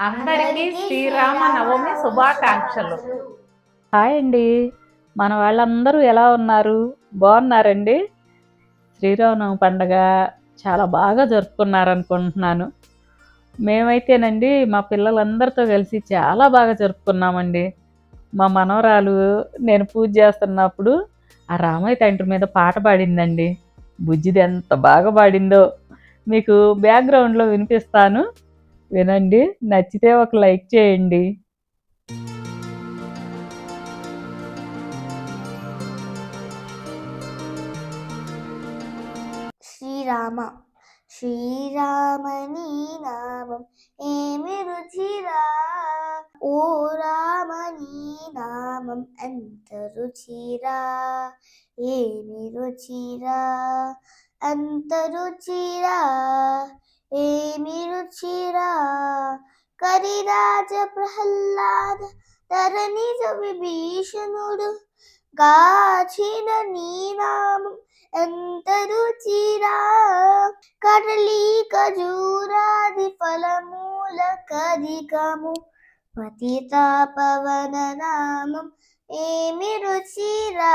అందరికీ శ్రీరామ నవమి శుభాకాంక్షలు. హాయ్ అండి. మన వాళ్ళందరూ ఎలా ఉన్నారు? బాగున్నారండి? శ్రీరామనవమి పండగ చాలా బాగా జరుపుకున్నారు అనుకుంటున్నాను మేమైతేనండి మా పిల్లలందరితో కలిసి చాలా బాగా జరుపుకున్నామండి. మా మనవరాలు నేను పూజ చేస్తున్నప్పుడు ఆ రామయ్య తండ్రి మీద పాట పాడిందండి. బుజ్జిది ఎంత బాగా పాడిందో. మీకు బ్యాక్గ్రౌండ్లో వినిపిస్తాను. వినండి నచ్చితే ఒక లైక్ చేయండి. శ్రీరామ శ్రీరామని నామం ఏమి రుచిరా ఓ రామని నామం ఎంత రుచిరా ఏమి రుచిరా అంత రుచిరా ఏమి రుచిరా కరిరాజ ప్రహ్లాద తరణిజ విభీషణుడు గాచిన నీనామం ఎంత రుచిరా? కడలి ఖజూరాది ఫలమూల కదికము పతిత పవన నామం ఏమి రుచిరా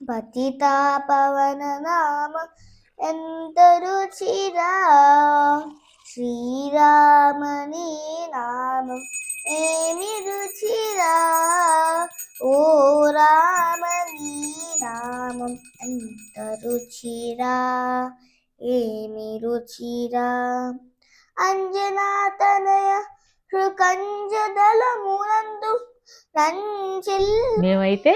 పతిత పవన నామం ఎంత రుచిరా శ్రీరామని నామం. ఏమి రుచిరా? ఓ రామని నామం. ఎంత రుచిరా ఏమి రుచిరా? అంజనాతనయ హృకంజదళమునందు రంచిల్ మేమైతే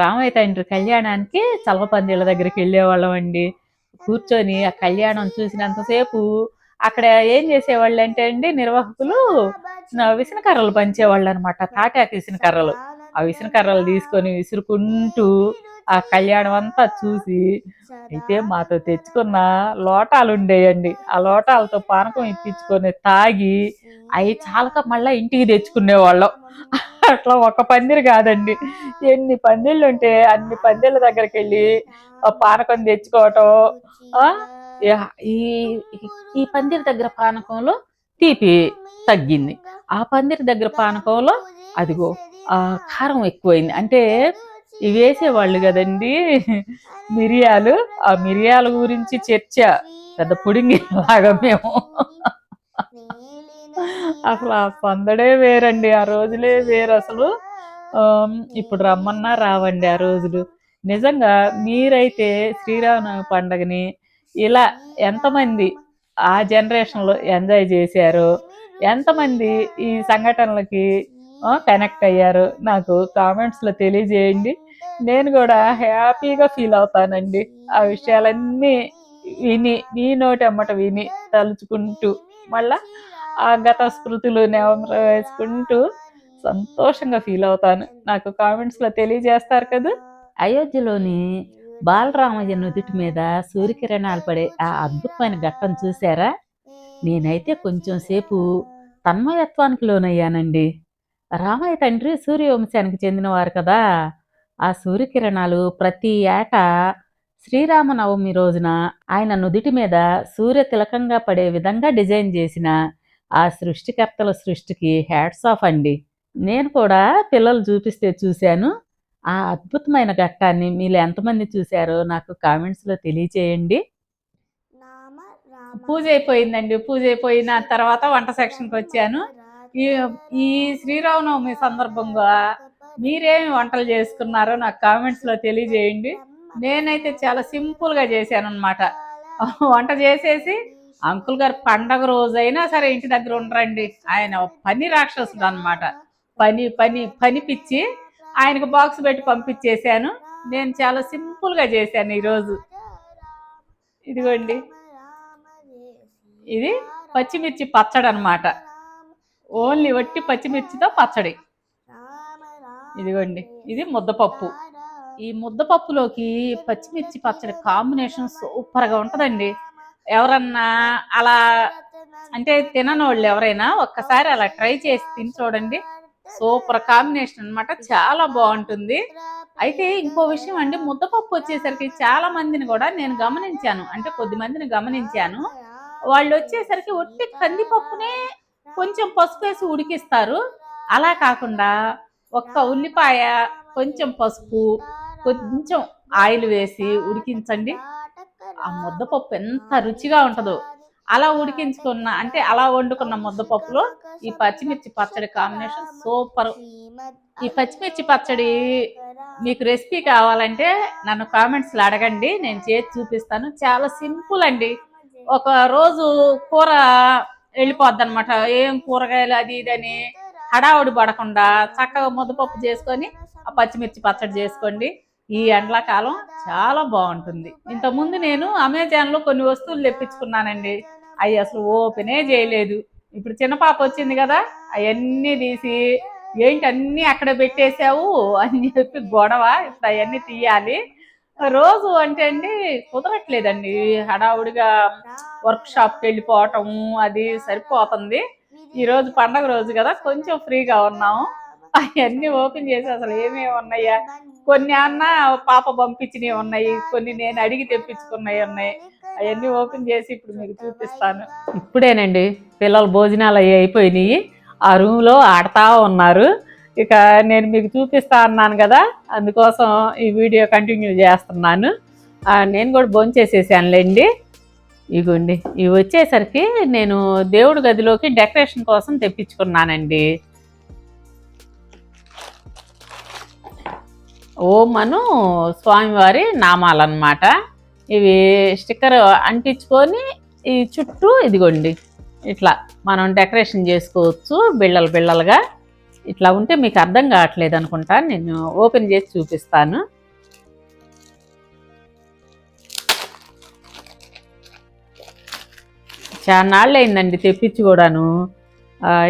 రామయ్య తండ్రి కళ్యాణానికి చలవపందిళ్ళ దగ్గరికి వెళ్ళేవాళ్ళం అండి. కూర్చొని ఆ కళ్యాణం చూసినంతసేపు అక్కడ ఏం చేసేవాళ్ళు అంటే అండి నిర్వాహకులు విసిన కర్రలు పంచేవాళ్ళు అనమాట తాటాకు విసనకర్రలు ఆ విసనకర్రలు తీసుకొని విసురుకుంటూ ఆ కళ్యాణం అంతా చూసి అయితే మాతో తెచ్చుకున్న లోటాలు ఉండేయండి. ఆ లోటాలతో పానకం ఇప్పించుకొని తాగి అవి చాలక మళ్ళీ ఇంటికి తెచ్చుకునేవాళ్ళం. అట్లా ఒక పందిరి కాదండి. ఎన్ని పందిళ్ళు ఉంటే అన్ని పందిళ్ళ దగ్గరికి వెళ్ళి ఆ పానకం తెచ్చుకోవటం ఆ, ఈ ఈ పందిరి దగ్గర పానకంలో తీపి తగ్గింది. ఆ పందిరి దగ్గర పానకంలో అదిగో ఆ కారం ఎక్కువైంది. అంటే ఇవి వేసేవాళ్ళు కదండి. మిరియాలు ఆ మిరియాల గురించి చర్చ. పెద్ద పుడింగి లాగా మేము. అసలు ఆ పందడే వేరండి ఆ రోజులే వేరు అసలు. ఇప్పుడు రమ్మన్నా రావండి ఆ రోజులు. నిజంగా మీరైతే శ్రీరామనవమి పండగని ఇలా ఎంతమంది ఆ జనరేషన్లో ఎంజాయ్ చేశారు ఎంతమంది ఈ సంఘటనలకి కనెక్ట్ అయ్యారు నాకు కామెంట్స్లో తెలియజేయండి. నేను కూడా హ్యాపీగా ఫీల్ అవుతానండి. ఆ విషయాలన్నీ విని మీ నోటి అమ్మట విని తలుచుకుంటూ మళ్ళా ఆ గత స్మృతులు నెవరు వేసుకుంటూ సంతోషంగా ఫీల్ అవుతాను. నాకు కామెంట్స్లో తెలియజేస్తారు కదా? అయోధ్యలోని బాలరామయ్య నుదుటి మీద సూర్యకిరణాలు పడే ఆ అద్భుతమైన ఘట్టం చూసారా నేనైతే కొంచెం సేపు తన్మయత్వానికి లోనయ్యానండి. రామయ్య తండ్రి సూర్యవంశానికి చెందినవారు కదా. ఆ సూర్యకిరణాలు ప్రతి ఏటా శ్రీరామనవమి రోజున ఆయన నుదిటి మీద సూర్య తిలకంగా పడే విధంగా డిజైన్ చేసిన ఆ సృష్టికర్తల సృష్టికి హ్యాట్స్ ఆఫ్ అండి. నేను కూడా పిల్లలు చూపిస్తే చూశాను. ఆ అద్భుతమైన ఘట్టాన్ని మీరు ఎంతమంది చూశారో నాకు కామెంట్స్లో తెలియచేయండి. పూజ అయిపోయిందండి. పూజ అయిపోయిన తర్వాత వంట సెక్షన్కి వచ్చాను. ఈ ఈ శ్రీరామనవమి సందర్భంగా మీరేమి వంటలు చేసుకున్నారో నాకు కామెంట్స్లో తెలియజేయండి. నేనైతే చాలా సింపుల్గా చేశాను అనమాట వంట చేసేసి అంకుల్ గారు పండగ రోజైనా సరే ఇంటి దగ్గర ఉండరండి. ఆయన పని రాక్షసుడు అనమాట పని పని పని పిచ్చి ఆయనకు బాక్స్ పెట్టి పంపించేశాను. నేను చాలా సింపుల్గా చేశాను ఈరోజు. ఇదిగోండి. ఇది పచ్చిమిర్చి పచ్చడి అనమాట ఓన్లీ వట్టి పచ్చిమిర్చితో పచ్చడి. ఇదిగోండి. ఇది ముద్దపప్పు. ఈ ముద్దపప్పులోకి పచ్చిమిర్చి పచ్చడి కాంబినేషన్ సూపర్గా ఉంటుందండి. ఎవరన్నా అలా అంటే తినని వాళ్ళు ఎవరైనా ఒక్కసారి అలా ట్రై చేసి తిని చూడండి. సూపర్ కాంబినేషన్ అన్నమాట. చాలా బాగుంటుంది. అయితే ఇంకో విషయం అండి ముద్దపప్పు వచ్చేసరికి చాలా మందిని కూడా నేను గమనించాను. అంటే కొద్ది మందిని గమనించాను. వాళ్ళు వచ్చేసరికి ఒట్టి కందిపప్పునే కొంచెం పసుపు వేసి ఉడికిస్తారు. అలా కాకుండా ఒక్క ఉల్లిపాయ కొంచెం పసుపు కొంచెం ఆయిల్ వేసి ఉడికించండి. ఆ ముద్దపప్పు ఎంత రుచిగా ఉంటుందో. అలా ఉడికించుకున్న అంటే అలా వండుకున్న ముద్దపప్పులో ఈ పచ్చిమిర్చి పచ్చడి కాంబినేషన్ సూపర్. ఈ పచ్చిమిర్చి పచ్చడి మీకు రెసిపీ కావాలంటే నన్ను కామెంట్స్లో అడగండి నేను చేసి చూపిస్తాను. చాలా సింపుల్ అండి. ఒక రోజు కూర వెళ్ళిపోద్ది అనమాట ఏం కూరగాయలు అది ఇది అని హడావుడి పడకుండా చక్కగా ముద్దపప్పు చేసుకొని ఆ పచ్చిమిర్చి పచ్చడి చేసుకోండి. ఈ ఎండాకాలం చాలా బాగుంటుంది. ఇంతకుముందు నేను అమెజాన్లో కొన్ని వస్తువులు తెప్పించుకున్నానండి. అవి అసలు ఓపెనే చేయలేదు. ఇప్పుడు చిన్న పాప వచ్చింది కదా అవన్నీ తీసి ఏంటి అన్నీ అక్కడ పెట్టేశావు అని చెప్పి గొడవ ఇప్పుడు అవన్నీ తీయాలి. రోజు అంటే అండి కుదరట్లేదండి. హడావుడిగా వర్క్ షాప్కి వెళ్ళిపోవటం అది సరిపోతుంది. ఈ రోజు పండగ రోజు కదా కొంచెం ఫ్రీగా ఉన్నాము. అవన్నీ ఓపెన్ చేసి అసలు ఏమేమి ఉన్నాయా? కొన్ని అన్న పాప పంపించినవి ఉన్నాయి కొన్ని నేను అడిగి తెప్పించుకున్నవి ఉన్నాయి. అవన్నీ ఓపెన్ చేసి ఇప్పుడు మీకు చూపిస్తాను. ఇప్పుడేనండి పిల్లల భోజనాలు అవి అయిపోయినాయి. ఆ రూమ్లో ఆడుతూ ఉన్నారు. ఇక నేను మీకు చూపిస్తా అన్నాను కదా అందుకోసం ఈ వీడియో కంటిన్యూ చేస్తున్నాను. నేను కూడా భోంచేసేసానులేండి. ఇగోండి ఇవి వచ్చేసరికి నేను దేవుడి గదిలోకి డెకరేషన్ కోసం తెప్పించుకున్నానండి. ఓం అను స్వామివారి నామాలన్నమాట. ఇవి స్టిక్కర్ అంటించుకొని ఈ చుట్టూ ఇదిగోండి. ఇట్లా మనం డెకరేషన్ చేసుకోవచ్చు బిళ్ళలు బిళ్ళలుగా. ఇట్లా ఉంటే మీకు అర్థం కావట్లేదు అనుకుంటా. నేను ఓపెన్ చేసి చూపిస్తాను. చాలా నాళ్ళు అయిందండి తెప్పించి కూడాను.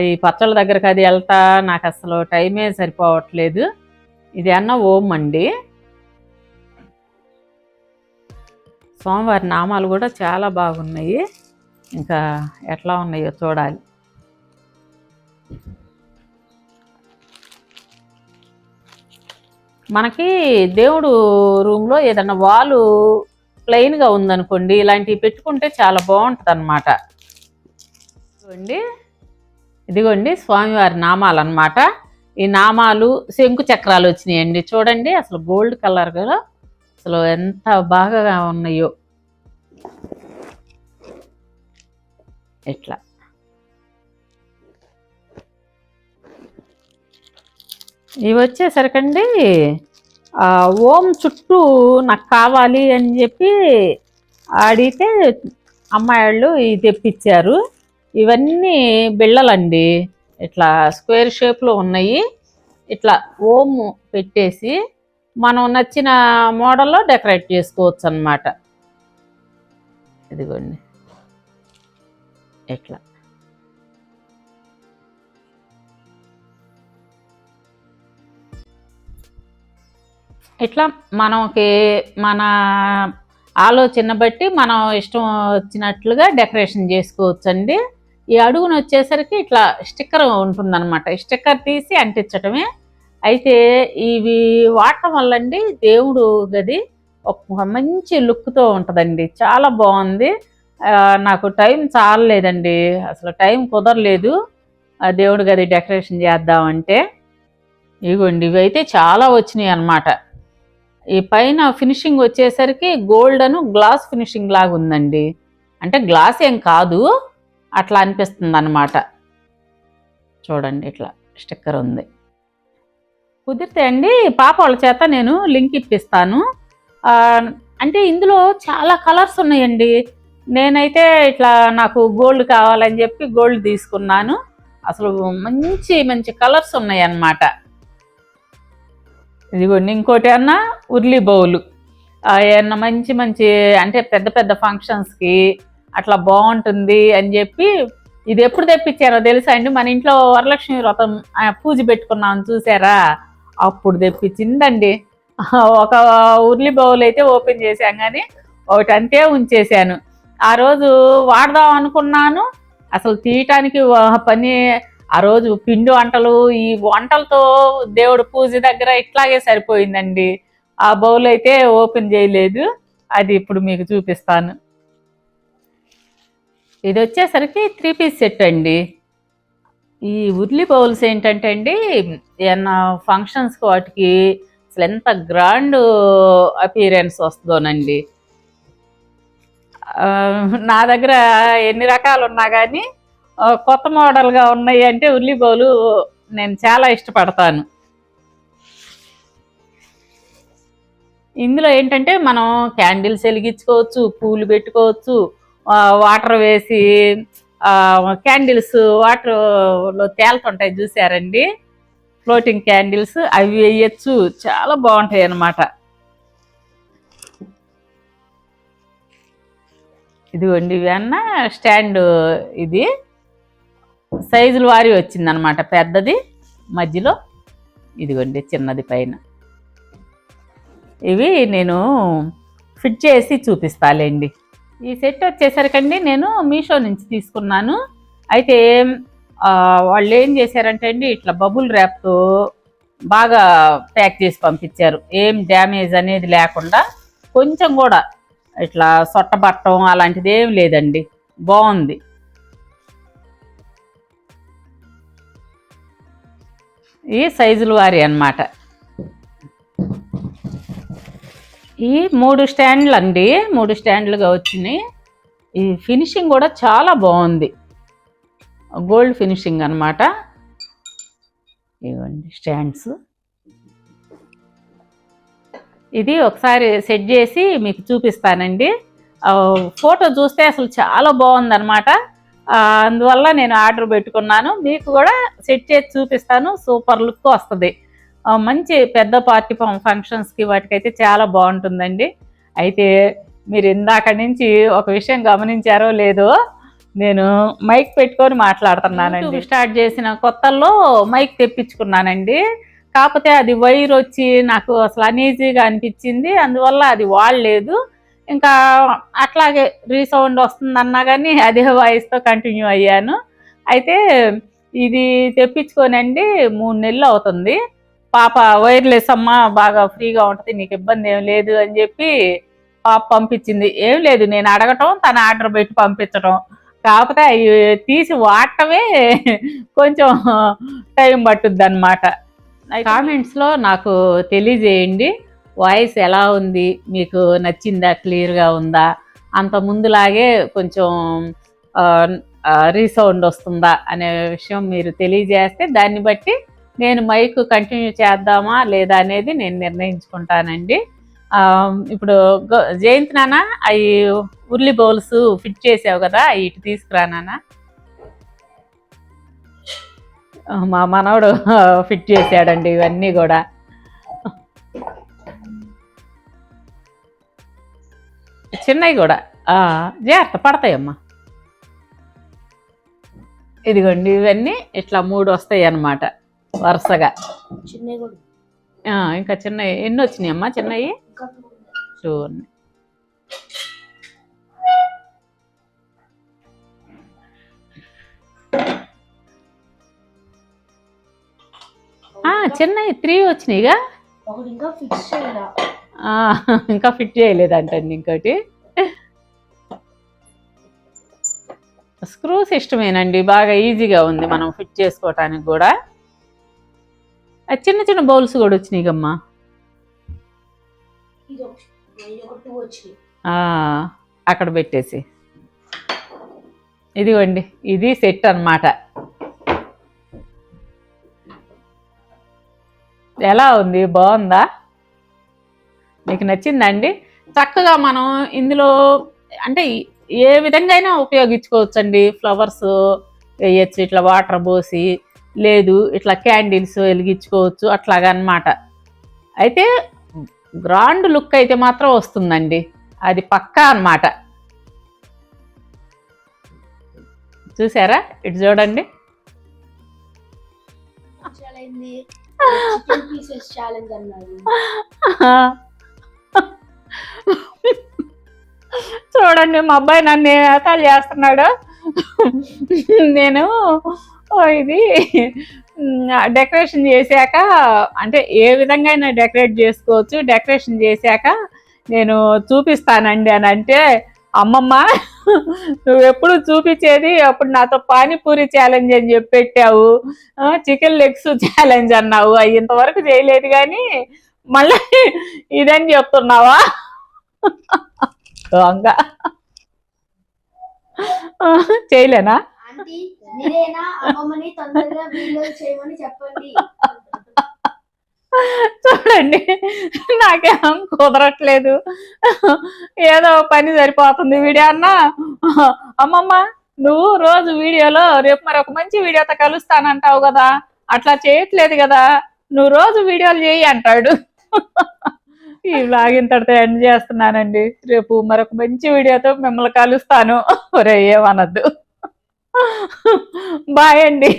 ఈ పచ్చళ్ళ దగ్గరకు అది వెళ్తా నాకు అసలు టైమే సరిపోవట్లేదు. ఇది అన్న ఓం అండి. సోమవారి నామాలు కూడా చాలా బాగున్నాయి. ఇంకా ఎట్లా ఉన్నాయో చూడాలి. మనకి దేవుడు రూమ్లో ఏదన్నా వాలు ప్లెయిన్గా ఉందనుకోండి ఇలాంటివి పెట్టుకుంటే చాలా బాగుంటుంది అనమాట ఇదిగోండి. ఇదిగోండి స్వామివారి నామాలు అన్నమాట ఈ నామాలు శంకు చక్రాలు వచ్చినాయండి. చూడండి అసలు గోల్డ్ కలర్ కదా. అసలు ఎంత బాగా ఉన్నాయో. ఇట్లా. ఇవి వచ్చేసరికండి ఓం చుట్టూ నాకు కావాలి అని చెప్పి అడిగితే అమ్మాయిళ్ళు ఇవి తెప్పించారు. ఇవన్నీ బిళ్ళలండి. ఇట్లా స్క్వేర్ షేప్లో ఉన్నాయి. ఇట్లా ఓమ్ పెట్టేసి మనం నచ్చిన మోడల్లో డెకరేట్ చేసుకోవచ్చు అన్నమాట ఇదిగోండి. ఇట్లా. ఇట్లా మనకి మన ఆలోచన బట్టి మనం ఇష్టం వచ్చినట్లుగా డెకరేషన్ చేసుకోవచ్చండి. ఈ అడుగును వచ్చేసరికి ఇట్లా స్టిక్కర్ ఉంటుందన్నమాట. ఈ స్టిక్కర్ తీసి అంటించటమే. అయితే ఇవి వాడటం వల్ల అండి దేవుడు గది ఒక మంచి లుక్తో ఉంటుందండి. చాలా బాగుంది. నాకు టైం చాలలేదండి. అసలు టైం కుదరలేదు. ఆ దేవుడి గది డెకరేషన్ చేద్దామంటే. ఇగోండి ఇవి అయితే చాలా వచ్చినాయి అన్నమాట. ఈ పైన ఫినిషింగ్ వచ్చేసరికి గోల్డ్ అను గ్లాస్ ఫినిషింగ్ లాగా ఉందండి అంటే గ్లాస్ ఏం కాదు. అట్లా అనిపిస్తుంది అనమాట చూడండి ఇట్లా స్టిక్కర్ ఉంది. కుదిరితే అండి పాప వాళ్ళ చేత నేను లింక్ ఇప్పిస్తాను. అంటే ఇందులో చాలా కలర్స్ ఉన్నాయండి. నేనైతే ఇట్లా నాకు గోల్డ్ కావాలని చెప్పి గోల్డ్ తీసుకున్నాను. అసలు మంచి మంచి కలర్స్ ఉన్నాయి అన్నమాట ఇదిగోండి ఇంకోటి అన్న ఉర్లీ బౌలు. ఏమన్నా మంచి మంచి అంటే పెద్ద పెద్ద ఫంక్షన్స్కి అట్లా బాగుంటుంది అని చెప్పి ఇది ఎప్పుడు తెప్పించారో తెలుసా అండి? మన ఇంట్లో వరలక్ష్మి వ్రతం పూజ పెట్టుకున్నాం చూసారా? అప్పుడు తెప్పించిందండి. ఒక ఉర్లి బౌల్ అయితే ఓపెన్ చేశాం కానీ ఒకటి అంతే ఉంచేశాను. ఆ రోజు వాడదాం అనుకున్నాను. అసలు తీయటానికి పని ఆ రోజు పిండి వంటలు ఈ వంటలతో దేవుడు పూజ దగ్గర ఇట్లాగే సరిపోయిందండి. ఆ బౌల్ అయితే ఓపెన్ చేయలేదు. అది ఇప్పుడు మీకు చూపిస్తాను. ఇది వచ్చేసరికి త్రీ పీస్ సెట్ అండి. ఈ ఉర్లీ బౌల్స్ ఏంటంటే అండి ఏమన్నా ఫంక్షన్స్కి వాటికి అసలు ఎంత గ్రాండ్ అపీరెన్స్ వస్తుందోనండి. నా దగ్గర ఎన్ని రకాలు ఉన్నా కానీ కొత్త మోడల్గా ఉన్నాయి అంటే ఉల్లి బౌలు నేను చాలా ఇష్టపడతాను. ఇందులో ఏంటంటే మనం క్యాండిల్స్ వెలిగించుకోవచ్చు పూలు పెట్టుకోవచ్చు వాటర్ వేసి క్యాండిల్స్ వాటర్లో తేలుతుంటాయి చూసారండి? ఫ్లోటింగ్ క్యాండిల్స్ అవి వేయచ్చు. చాలా బాగుంటాయి అన్నమాట. ఇదిగోండి ఇవన్న స్టాండ్ ఇది. సైజుల వారి వచ్చిందనమాట పెద్దది మధ్యలో ఇదిగోండి చిన్నది పైన. ఇవి నేను ఫిట్ చేసి చూపిస్తాలేండి. ఈ సెట్ వచ్చేసరికండి నేను మీషో నుంచి తీసుకున్నాను. అయితే వాళ్ళు ఏం చేశారంటే అండి ఇట్లా బబుల్ ర్యాప్తో బాగా ప్యాక్ చేసి పంపించారు. ఏం డ్యామేజ్ అనేది లేకుండా కొంచెం కూడా ఇట్లా సొట్టబట్టం అలాంటిది ఏం లేదండి. బాగుంది. ఈ సైజులు వారి అన్నమాట. ఈ మూడు స్టాండ్లు అండి. మూడు స్టాండ్లుగా వచ్చినాయి. ఈ ఫినిషింగ్ కూడా చాలా బాగుంది. గోల్డ్ ఫినిషింగ్ అన్నమాట. ఇవ్వండి స్టాండ్స్. ఇది ఒకసారి సెట్ చేసి మీకు చూపిస్తానండి. ఫోటో చూస్తే అసలు చాలా బాగుందనమాట అందువల్ల నేను ఆర్డర్ పెట్టుకున్నాను. మీకు కూడా సెట్ చేసి చూపిస్తాను. సూపర్ లుక్ వస్తుంది. మంచి పెద్ద పార్టీ ఫంక్షన్స్కి వాటికైతే చాలా బాగుంటుందండి. అయితే మీరు ఇందాక నుంచి ఒక విషయం గమనించారో లేదో నేను మైక్ పెట్టుకొని మాట్లాడుతున్నానండి. స్టార్ట్ చేసిన కొత్తల్లో మైక్ తెప్పించుకున్నానండి. కాకపోతే అది వైర్ వచ్చి నాకు అసలు అనీజీగా అనిపించింది. అందువల్ల అది వాడలేదు. ఇంకా అట్లాగే రీసౌండ్ వస్తుందన్నా కానీ అదే వాయిస్తో కంటిన్యూ అయ్యాను. అయితే ఇది తెప్పించుకోనండి. మూడు నెలలు అవుతుంది. పాప వైర్లెస్ అమ్మ బాగా ఫ్రీగా ఉంటుంది నీకు ఇబ్బంది ఏం లేదు అని చెప్పి పాప పంపించింది. ఏం లేదు నేను అడగటం తన ఆర్డర్ పెట్టి పంపించటం. కాకపోతే అవి తీసి వాడటమే కొంచెం టైం పట్టుద్ది అనమాట కామెంట్స్లో నాకు తెలియజేయండి వాయిస్ ఎలా ఉంది మీకు నచ్చిందా క్లియర్గా ఉందా? అంత ముందులాగే కొంచెం రీసౌండ్ వస్తుందా అనే విషయం మీరు తెలియజేస్తే దాన్ని బట్టి నేను మైక్ కంటిన్యూ చేద్దామా లేదా అనేది నేను నిర్ణయించుకుంటానండి. ఇప్పుడు గ- జయంత్ నాన్న అవి ఉర్లి బౌల్స్ ఫిట్ చేసావు కదా అవి ఇటు తీసుకురా నాన్న. మా మనవడు ఫిట్ చేశాడండి ఇవన్నీ కూడా. చిన్నవి కూడా. జాగ్రత్త పడతాయమ్మా. ఇదిగోండి ఇవన్నీ ఇట్లా మూడు వస్తాయి అన్నమాట వరుసగా. ఇంకా చిన్నవి. ఎన్ని వచ్చినాయి అమ్మా? చిన్నవి? ఆ, చిన్నవి. త్రీ వచ్చినాయిగా? ఇంకా ఫిట్ చేయలేదంటండి ఇంకోటి. స్క్రూ సిస్టమేనండి బాగా ఈజీగా ఉంది మనం ఫిట్ చేసుకోవటానికి కూడా. చిన్న చిన్న బౌల్స్ కూడా వచ్చినాయిగమ్మా ఇది ఒకటి ఇది ఒక టూ వచ్చినాయి. ఆ, అక్కడ పెట్టేసి. ఇదిగోండి ఇది సెట్ అన్నమాట. ఎలా ఉంది? బాగుందా? మీకు నచ్చిందండి చక్కగా మనం ఇందులో అంటే ఏ విధంగా అయినా ఉపయోగించుకోవచ్చండి. ఫ్లవర్స్ వేయచ్చు ఇట్లా వాటర్ పోసి. లేదు ఇట్లా క్యాండిల్స్ వెలిగించుకోవచ్చు అట్లాగా అన్నమాట అయితే గ్రాండ్ లుక్ అయితే మాత్రం వస్తుందండి. అది పక్కా అన్నమాట. చూసారా? ఇటు చూడండి. చూడండి మా అబ్బాయి నన్ను ఏతాలు చేస్తున్నాడు. నేను ఓ ఇది డెకరేషన్ చేశాక అంటే ఏ విధంగా అయినా డెకరేట్ చేసుకోవచ్చు. డెకరేషన్ చేశాక నేను చూపిస్తానండి అని అంటే అమ్మమ్మ నువ్వు ఎప్పుడు చూపించేది అప్పుడు నాతో పానీపూరి ఛాలెంజ్ అని చెప్పి పెట్టావు చికెన్ లెగ్స్ ఛాలెంజ్ అన్నావు. అవి ఇంతవరకు చేయలేదు కానీ మళ్ళీ ఇదని చెప్తున్నావా? దొంగ చేయలేనా? ఆంటీ మీరేనా? అమ్మమ్మని తొందరగా వీడియో చేయమని చెప్పండి. చూడండి. నాకేం కుదరట్లేదు. ఏదో పని సరిపోతుంది వీడియో అన్న. అమ్మమ్మ నువ్వు రోజు వీడియోలో రేపు మరి ఒక మంచి వీడియోతో కలుస్తానంటావు కదా. అట్లా చేయట్లేదు కదా. నువ్వు రోజు వీడియోలు చేయి అంటాడు. ఈ బ్లాగ్ ఇంతటితో ఎండ్ చేస్తున్నానండి. రేపు మరొక మంచి వీడియోతో మిమ్మల్ని కలుస్తాను. ఒరే ఏమనద్దు. బాయ్ అండి.